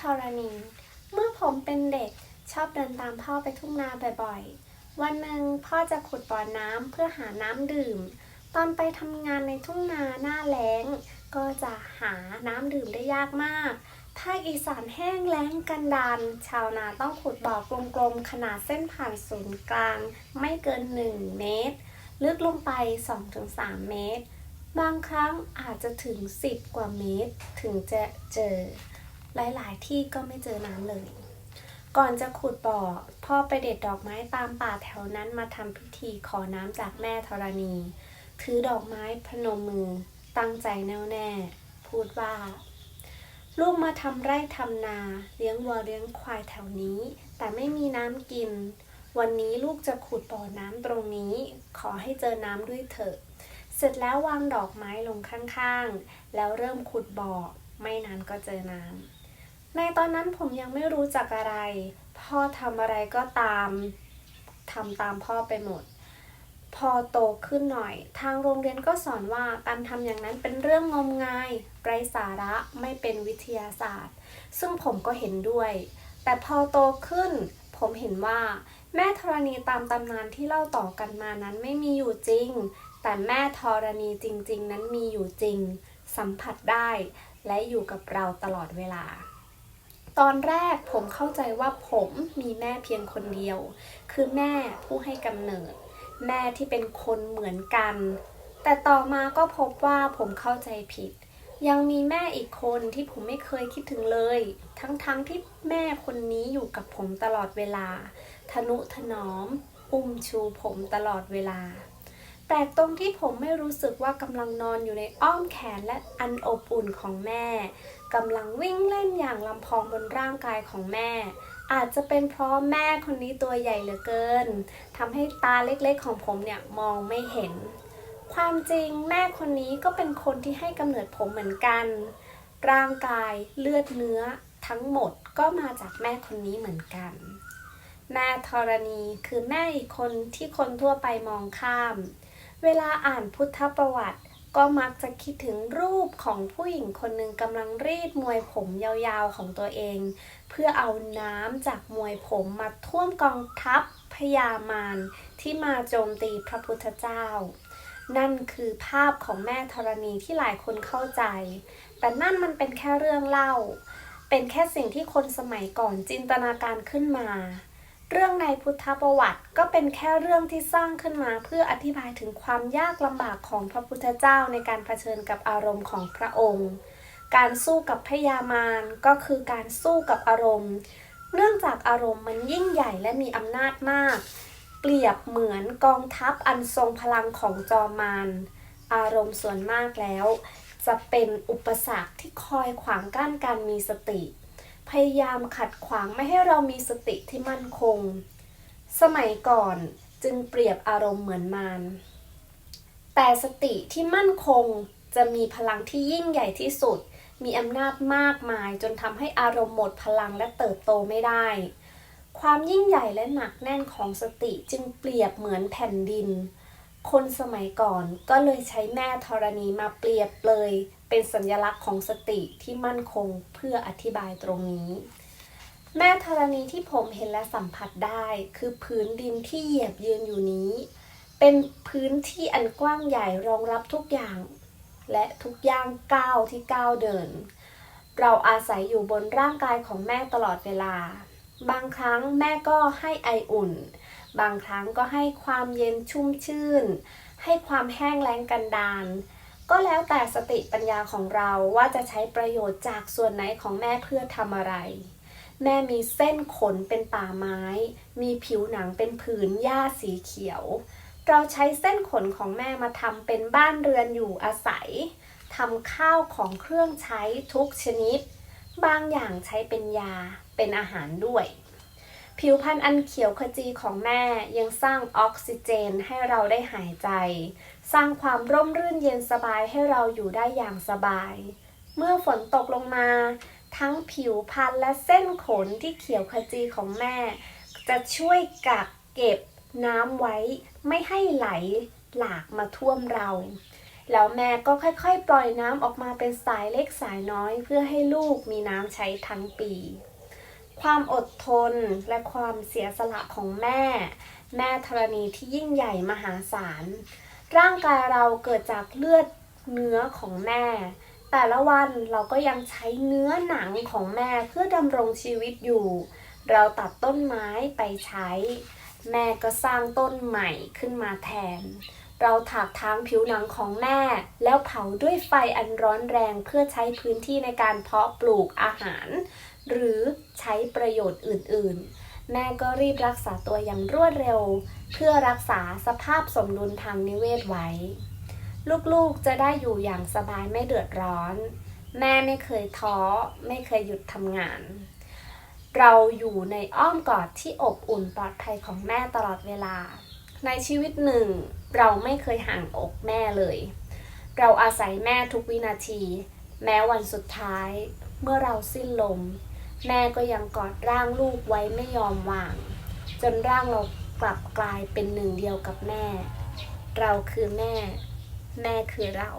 ธรณี เมื่อผมเป็นเด็กชอบเดินตามพ่อไปทุ่งนาบ่อยๆ วันหนึ่งพ่อจะขุดบ่อน้ำเพื่อหาน้ำดื่ม ตอนไปทำงานในทุ่งนาหน้าแล้ง ก็จะหาน้ำดื่มได้ยากมากภาคอีสานแห้งแล้งกันดานชาวนาต้องขุดบ่อกลมๆ ขนาดเส้นผ่านศูนย์กลาง ไม่เกิน 1 เมตร ลึกลงไป 2-3 เมตร บางครั้งอาจจะถึง 10 กว่าเมตร ถึงจะเจอ หลายๆ ที่ก็ไม่เจอน้ำเลย ก่อนจะขุดบ่อ พ่อไปเด็ดดอกไม้ตามป่าแถวนั้นมาทำพิธีขอน้ำจากแม่ธรณี ถือดอกไม้พนมมือ ตั้งใจแน่วแน่ พูดว่า ลูกมาทำไร่ทำนา เลี้ยงวัวเลี้ยงควายแถวนี้ แต่ไม่มีน้ำกิน วันนี้ลูกจะขุดบ่อน้ำตรงนี้ ขอให้เจอน้ำด้วยเถอะเสร็จแล้ววางดอกไม้ลงข้างๆ แล้วเริ่มขุดบ่อ ไม่นานก็เจอน้ำ ในตอนนั้นผมยังไม่รู้จักอะไร พ่อทำอะไรก็ตามทำตามพ่อไปหมด พอโตขึ้นหน่อย ทางโรงเรียนก็สอนว่าการทำอย่างนั้นเป็นเรื่องงมงายไร้สาระไม่เป็นวิทยาศาสตร์ ซึ่งผมก็เห็นด้วย แต่พอโตขึ้น ผมเห็นว่า แม่ธรณีตามตำนานที่เล่าต่อกันมานั้นไม่มีอยู่จริง แต่แม่ธรณีจริง ๆ นั้นมีอยู่จริง สัมผัสได้ และอยู่กับเราตลอดเวลา ตอนแรกผมเข้าใจว่าผมมีแม่เพียงคนเดียว คือแม่ผู้ให้กำเนิด แม่ที่เป็นคนเหมือนกัน แต่ต่อมาก็พบว่าผมเข้าใจผิด ยังมีแม่อีกคนที่ผมไม่เคยคิดถึงเลย ทั้งๆทที่แม่คนนี้อยู่กับผมตลอดเวลา ทนุถนอม อุ้มชูผมตลอดเวลา แปลกตรงที่ผมไม่รู้สึกว่ากำลังนอนอยู่ในอ้อมแขนและอันอบอุ่นของแม่กำลังวิ่งเล่นอย่างลำพองบนร่างกายของแม่ อาจจะเป็นเพราะแม่คนนี้ตัวใหญ่เหลือเกินทำให้ตาเล็กๆของผมเนี่ยมองไม่เห็น ความจริงแม่คนนี้ก็เป็นคนที่ให้กำเนิดผมเหมือนกัน ร่างกายเลือดเนื้อทั้งหมดก็มาจากแม่คนนี้เหมือนกัน แม่ธรณีคือแม่อีกคนที่คนทั่วไปมองข้าม เวลาอ่านพุทธประวัติ ก็มักจะคิดถึงรูปของผู้หญิงคนหนึ่งกำลังรีดมวยผมยาวๆของตัวเอง เพื่อเอาน้ำจากมวยผมมาท่วมกองทัพพญามารที่มาโจมตีพระพุทธเจ้า นั่นคือภาพของแม่ธรณีที่หลายคนเข้าใจ แต่นั่นมันเป็นแค่เรื่องเล่า เป็นแค่สิ่งที่คนสมัยก่อนจินตนาการขึ้นมา เรื่องในพุทธประวัติก็เป็นแค่เรื่องที่สร้างขึ้นมา เพื่ออธิบายถึงความยากลำบากของพระพุทธเจ้าในการเผชิญกับอารมณ์ของพระองค์ การสู้กับพยามารก็คือการสู้กับอารมณ์ เนื่องจากอารมณ์มันยิ่งใหญ่และมีอำนาจมาก เปรียบเหมือนกองทัพอันทรงพลังของจอมมารอารมณ์ส่วนมากแล้ว จะเป็นอุปสรรคที่คอยขวางกั้นการมีสติ พยายามขัดขวางไม่ให้เรามีสติที่มั่นคง สมัยก่อนจึงเปรียบอารมณ์เหมือนมารแต่สติที่มั่นคงจะมีพลังที่ยิ่งใหญ่ที่สุด มีอำนาจมากมายจนทำให้อารมณ์หมดพลังและเติบโตไม่ได้ ความยิ่งใหญ่และหนักแน่นของสติจึงเปรียบเหมือนแผ่นดิน คนสมัยก่อนก็เลยใช้แม่ธรณีมาเปรียบเลยเป็นสัญลักษณ์ของสติที่มั่นคงเพื่ออธิบายตรงนี้ แม่ธรณีที่ผมเห็นและสัมผัสได้คือพื้นดินที่เหยียบยืนอยู่นี้ เป็นพื้นที่อันกว้างใหญ่รองรับทุกอย่าง และทุกย่างก้าวที่ก้าวเดิน เราอาศัยอยู่บนร่างกายของแม่ตลอดเวลา บางครั้งแม่ก็ให้ไออุ่น บางครั้งก็ให้ความเย็นชุ่มชื่น ให้ความแห้งแล้งกันดาน ก็แล้วแต่สติปัญญาของเราว่าจะใช้ประโยชน์จากส่วนไหนของแม่เพื่อทำอะไร แม่มีเส้นขนเป็นป่าไม้ มีผิวหนังเป็นผืนหญ้าสีเขียว เราใช้เส้นขนของแม่มาทำเป็นบ้านเรือนอยู่อาศัยทำข้าวของเครื่องใช้ทุกชนิด บางอย่างใช้เป็นยาเป็นอาหารด้วย ผิวพรรณอันเขียวขจีของแม่ยังสร้างออกซิเจนให้เราได้หายใจ สร้างความร่มรื่นเย็นสบายให้เราอยู่ได้อย่างสบาย เมื่อฝนตกลงมา ทั้งผิวพรรณและเส้นขนที่เขียวขจีของแม่ จะช่วยกักเก็บน้ำไว้ไม่ให้ไหลหลากมาท่วมเรา แล้วแม่ก็ค่อยๆ ปล่อยน้ำออกมาเป็นสายเล็กสายน้อย เพื่อให้ลูกมีน้ำใช้ทั้งปี ความอดทนและความเสียสละของแม่ แม่ธรณีที่ยิ่งใหญ่มหาศาล ร่างกายเราเกิดจากเลือดเนื้อของแม่ แต่ละวันเราก็ยังใช้เนื้อหนังของแม่เพื่อดำรงชีวิตอยู่ เราตัดต้นไม้ไปใช้ แม่ก็สร้างต้นใหม่ขึ้นมาแทน เราถากทางผิวหนังของแม่ แล้วเผาด้วยไฟอันร้อนแรงเพื่อใช้พื้นที่ในการเพาะปลูกอาหาร หรือใช้ประโยชน์อื่น ๆ แม่ก็รีบรักษาตัวอย่างรวดเร็ว เพื่อรักษาสภาพสมดุลทางนิเวศไว้ ลูกๆจะได้อยู่อย่างสบายไม่เดือดร้อน แม่ไม่เคยท้อ ไม่เคยหยุดทำงานเราอยู่ในอ้อมกอดที่อบอุ่นปลอดภัยของแม่ตลอดเวลา ในชีวิตหนึ่ง เราไม่เคยห่างอกแม่เลย เราอาศัยแม่ทุกวินาที แม้วันสุดท้าย เมื่อเราสิ้นลม แม่ก็ยังกอดร่างลูกไว้ไม่ยอมวาง จนร่างเรากลับกลายเป็นหนึ่งเดียวกับแม่ เราคือแม่ แม่คือเรา